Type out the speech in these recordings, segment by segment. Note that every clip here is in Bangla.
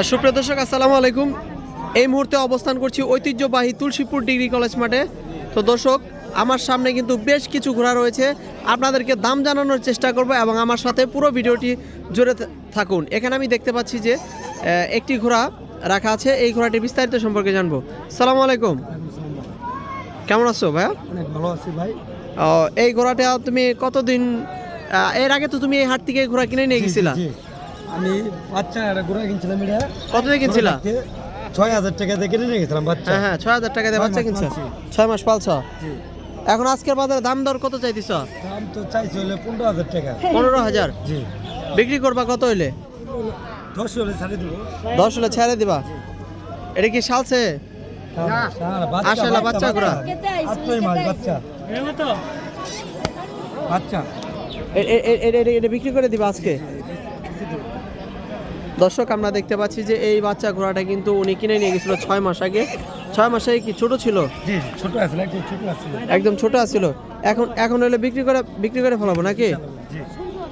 সুপ্রিয় দর্শক আসসালামু আলাইকুম। এই মুহূর্তে অবস্থান করছি ঐতিহ্যবাহী তুলসীপুর ডিগ্রি কলেজ মাঠে। তো দর্শক আমার সামনে কিন্তু বেশ কিছু ঘোড়া রয়েছে। আপনাদেরকে দাম জানানোর চেষ্টা করব এবং আমার সাথে পুরো ভিডিওটি জুড়ে থাকুন। এখানে আমি দেখতে পাচ্ছি যে একটি ঘোড়া রাখা আছে। এই ঘোড়াটি বিস্তারিত সম্পর্কে জানব। সালাম আলাইকুম। কেমন আছো ভাইয়া? অনেক ভালো আছি ভাই। ও, এই ঘোড়াটা তুমি কতদিন এর আগে তো তুমি এই হাট থেকে ঘোড়া কিনে নিয়ে গেছিলা। আমি বাচ্চা একটা ঘোড়া কিনছিলাম এটা কত দিয়ে কিনছিলা ছয় হাজার টাকা দিয়ে কিনে নিয়ে গেছিলাম বাচ্চা হ্যাঁ হ্যাঁ ছয় হাজার টাকা দিয়ে বাচ্চা কিনছো ছয় মাস পালছ। এখন আজকের বাজারে দাম দর কত চাইতিস দাম তো চাইছি হলে পনেরো হাজার টাকা পনেরো হাজার জি বিক্রি করবা কত হইলে দশ হলে ছাড়ে দেবো দশ হলে ছেড়ে দিবা এটা কি সালছে হ্যাঁ, আসলে বাচ্চা ঘোড়া। মাস বাচ্চা বাচ্চা এ- এ- এ- এ- এ- এটা বিক্রি করে দিবা আজকে দর্শক আমরা দেখতে পাচ্ছি যে এই বাচ্চা ঘোড়াটা কিন্তু উনি কিনে নিয়ে গেছিল ছয় মাস আগে। ছয় মাস আগে কি ছোট ছিল? জি ছোট আছে একটু ছোট আছে। একদম ছোট ছিল এখন এখন হলে বিক্রি করে বিক্রি করে ফেলাবো নাকি?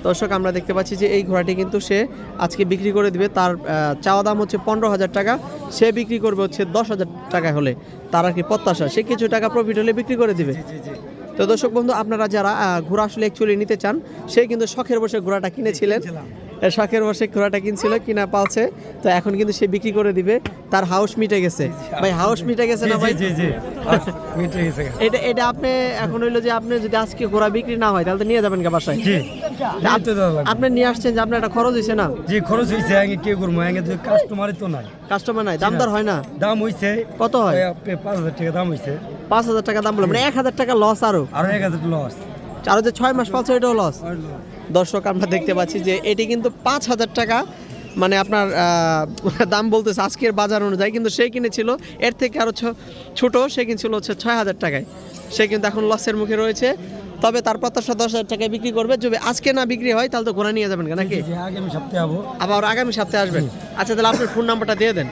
দর্শক আমরা দেখতে পাচ্ছি যে এই ঘোড়াটি কিন্তু সে আজকে বিক্রি করে দিবে। তার চাওয়া দাম হচ্ছে পনেরো হাজার টাকা। সে বিক্রি করবে হচ্ছে দশ হাজার টাকা হলে। তার আর কি প্রত্যাশা সে কিছু টাকা প্রফিট হলে বিক্রি করে দিবে। তো দর্শক বন্ধু আপনারা যারা ঘোড়া আসলে অ্যাকচুয়ালি নিতে চান সে কিন্তু শখের বসে ঘোড়াটা কিনেছিলেন। শখের বসে ঘোড়াটা কিনছিল কিনা পালছে। তো এখন কিন্তু সে বিক্রি করে দিবে। তার হাউস মিটে গেছে। ভাই হাউস মিটে গেছে না ভাই? জি জি মিটে গেছে। এটা এটা আপনি এখন হইল যে আপনি যদি আজকে ঘোড়া বিক্রি না হয় তাহলে তো নিয়ে যাবেন কে বাসায়? জি। আপনি নিয়ে আসছেন যে আপনার একটা খরচ হয়েছে না? জি খরচ হয়েছে আগে কে করব? আগে তো কাস্টমারই তো নাই। কাস্টমার নাই দাম দর হয় না? দাম হয়েছে কত হয়? ওই আপনি পাঁচ হাজার টাকা দাম পাঁচ হাজার টাকা দাম বলে মানে এক হাজার টাকা লস আরও। আরও এক হাজার লস আরও যে ছয় মাস পালছে এটাও লস দর্শক আমরা দেখতে পাচ্ছি যে এটি কিন্তু পাঁচ হাজার টাকা। মানে আপনার দাম বলতেছে আজকের বাজার অনুযায়ী কিন্তু সে কিনেছিল এর থেকে আরও ছ- ছোট সে কিনছিল হচ্ছে ছয় হাজার টাকায়। সে কিন্তু এখন লসের মুখে রয়েছে। তবে তার প্রত্যাশা দশ হাজার টাকায় বিক্রি করবে। যদি আজকে না বিক্রি হয় তাহলে তো ঘোরা নিয়ে যাবেন নাকি? আগামী সপ্তাহে আবার আগামী সপ্তাহে আসবেন। আচ্ছা তাহলে আপনার ফোন নাম্বারটা দিয়ে দেন।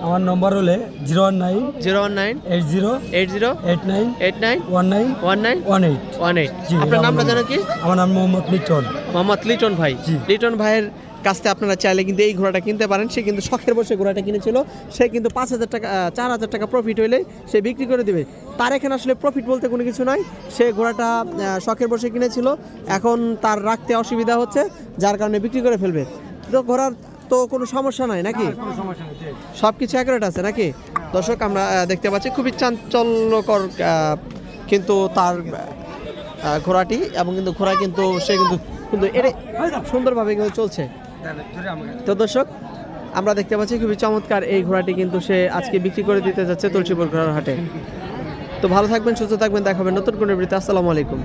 আমার নম্বর হলে zero one nine zero one nine eight zero eight zero eight nine eight nine one nine one nine one eight one eight জি, আপনার নামটা নাম- জানো কি? আমার নাম মোহাম্মদ লিটন। মোহাম্মদ লিটন ভাই। জি। লিটন ভাইয়ের কাছ থেকে আপনারা চাইলে কিন্তু এই ঘোড়াটা কিনতে পারেন। সে কিন্তু শখের বসে ঘোড়াটা কিনেছিল। সে কিন্তু পাঁচ হাজার টাকা চার হাজার টাকা প্রফিট হইলে সে বিক্রি করে দিবে। তার এখানে আসলে প্রফিট বলতে কোনো কিছু নাই। সে ঘোড়াটা শখের বসে কিনেছিল। এখন তার রাখতে অসুবিধা হচ্ছে যার কারণে বিক্রি করে ফেলবে। তো ঘোড়ার তো কোনো সমস্যা নাই নাকি? সব কিছু অ্যাকুরেট আছে নাকি? দর্শক আমরা দেখতে পাচ্ছি খুবই চাঞ্চল্যকর কিন্তু তার ঘোড়াটি এবং কিন্তু ঘোড়া কিন্তু সে কিন্তু কিন্তু এটা সুন্দরভাবে কিন্তু চলছে। তো দর্শক আমরা দেখতে পাচ্ছি খুবই চমৎকার এই ঘোড়াটি কিন্তু সে আজকে বিক্রি করে দিতে যাচ্ছে তুলসীপুর ঘোড়ার হাটে। তো ভালো থাকবেন সুস্থ থাকবেন দেখাবেন নতুন কোনো বৃত্তি আসসালামু আলাইকুম।